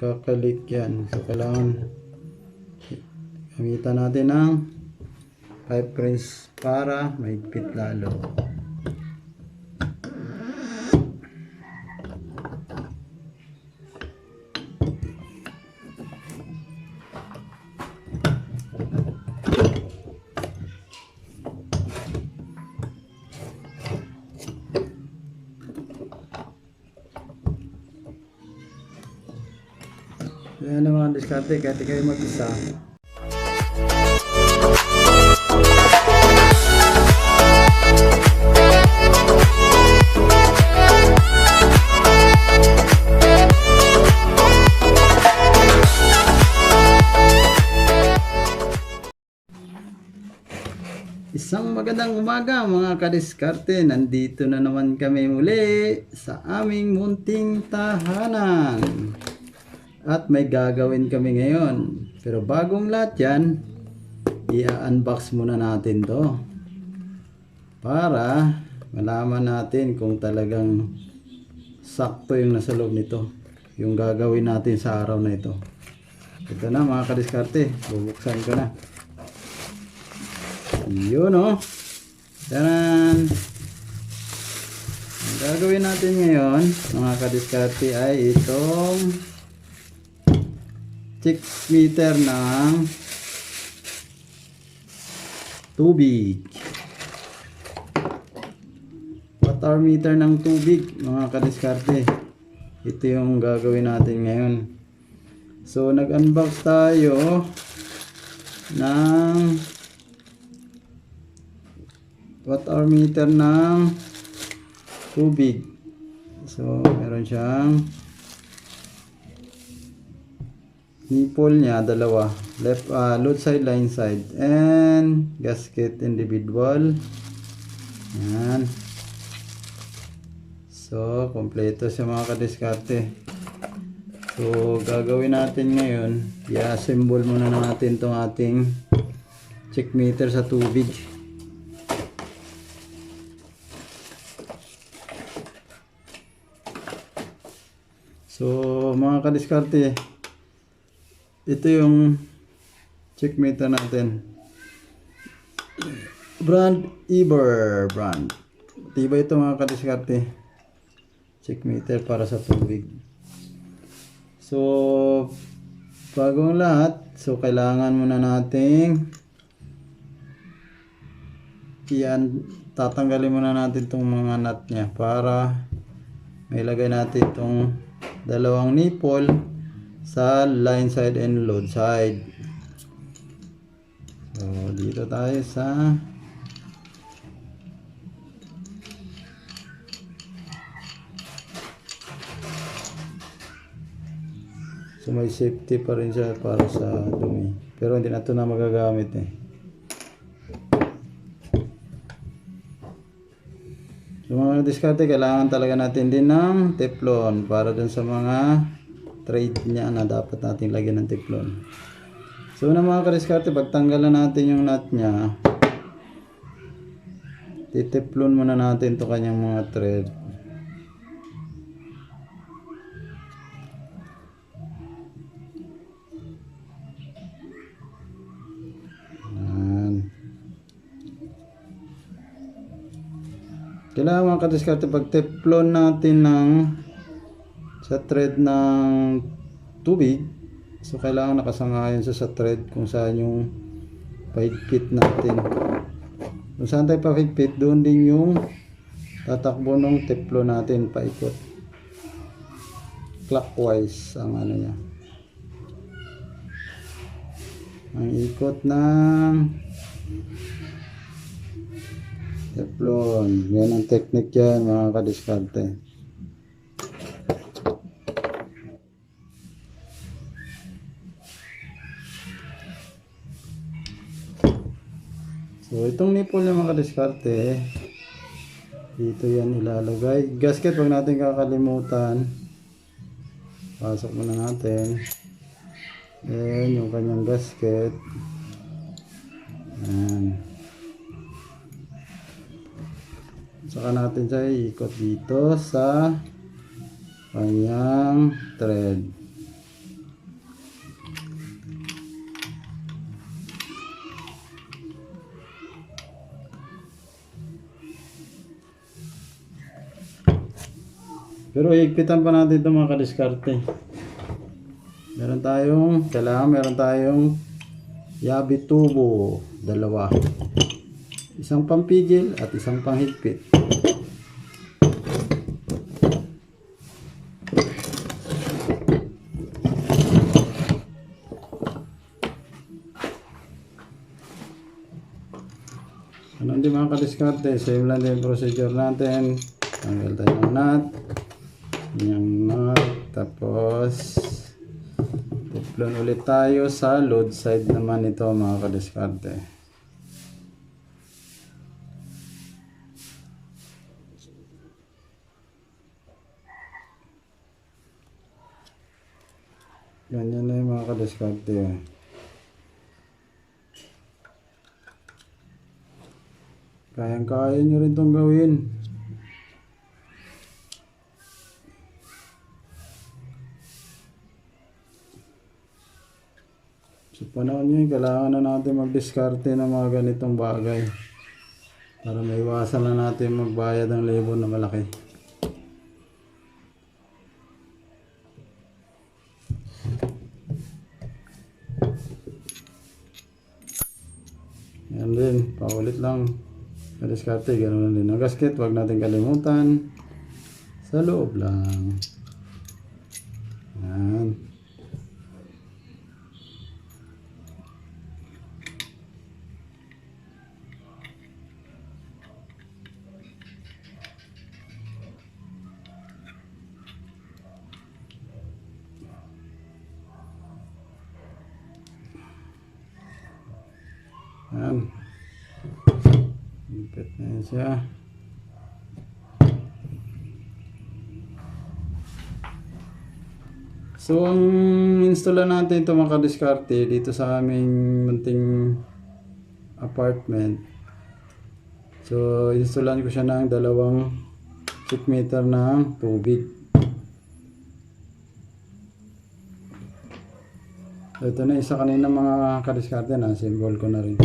magkakalik yan. So, kailangan gamitan natin ng 5 prints para maigpit lalo. Diskarte kahit kayo mag-isa. Isang magandang umaga mga kadiskarte. Nandito na naman kami muli sa aming munting tahanan. At may gagawin kami ngayon. Pero bagong lahat yan, i-unbox muna natin to. Para malaman natin kung talagang sakto yung nasa loob nito. Yung gagawin natin sa araw na ito. Ito na mga kadiskarte. Bubuksan ko na. Yun oh. Taran! Ang gagawin natin ngayon, mga kadiskarte, ay itong check meter ng tubig. Water meter ng tubig, mga kadiskarte. Ito yung gagawin natin ngayon. So, nag-unbox tayo ng water meter ng tubig. So, meron siyang nipple niya, dalawa. Left, uh, load side, line side. And gasket individual. Yan. So, kompleto siya mga kadiskarte. So, gagawin natin ngayon, i-assemble muna natin itong ating check meter sa tubig. So, mga kadiskarte, ito yung check meter natin. Brand Eber brand. Tiba ito mga kadiskarte. Check meter para sa tubig. So, bagong lahat, so kailangan muna nating yan, tatanggalin muna natin itong mga nut niya para may lagay natin itong dalawang nipple sa line side and load side. So, dito tayo sa So may safety pa rin siya para sa dumi. Pero hindi na ito na magagamit eh. So mga diskarte, kailangan talaga natin din ng teflon para dun sa mga trade niya na dapat natin lagyan ng teflon. So na mga kadiskarte, pagtanggalan natin yung nut niya, titeflon muna natin to kanyang mga thread. Kailangan mga kadiskarte pag teflon natin ng sa thread ng tubig. So kailangan nakasangayon sa sa thread kung saan yung pahigpit natin. Kung saan tayo pahigpit, doon din yung tatakbo ng teflon natin paikot. Clockwise ang ano niya. Ang ikot ng Teflon. Yan ang technique yan mga kadiskarte. So itong nipple ng mga kadiskarte, dito yan ilalagay. Gasket wag natin kakalimutan. Pasok muna natin. Ayan yung kanyang gasket. Ayan. Saka natin siya iikot dito sa kanyang thread. Pero higpitan pa natin ito mga kadiskarte. Meron tayong, kailangan meron tayong yabi tubo, dalawa. Isang pampigil at isang panghigpit. Ano din mga kadiskarte, same lang din procedure natin. Tanggal tayo ng nut. Nut. Tapos, tiplon ulit tayo sa load side naman ito mga kadiskarte. Ganyan na yung mga kadiskarte. Kayang-kaya nyo rin itong gawin. Sa panahon nyo, kailangan na natin mag-discarte ng mga ganitong bagay. Para maiwasan na natin magbayad ng labor na malaki. Yan din, paulit lang. Kadiskarte, ganoon din. Ang gasket, huwag natin kalimutan. Sa loob lang. Yan. Lipit na yan siya. So, ang install natin ito mga kadiskarte dito sa aming munting apartment. So, installan ko siya ng dalawang cubic meter ng tubig. Ito na isa kanina mga kadiskarte na symbol ko na rin.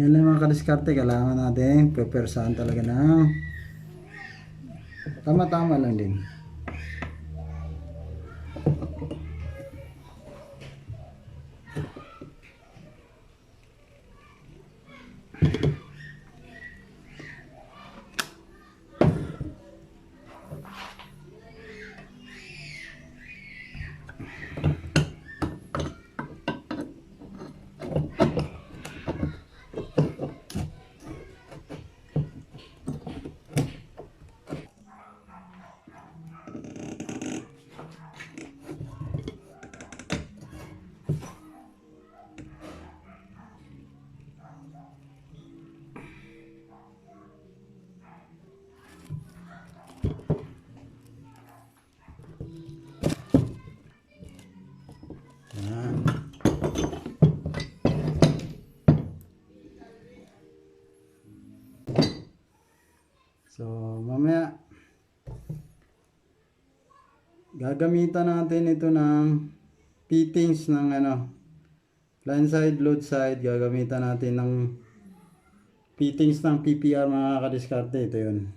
Yan lang mga kadiskarte, kailangan natin pepersahan talaga ng tama-tama lang din. Gagamitan natin ito ng fittings ng ano line side, load side, gagamitan natin ng fittings ng PPR mga kadiskarte, ito yun.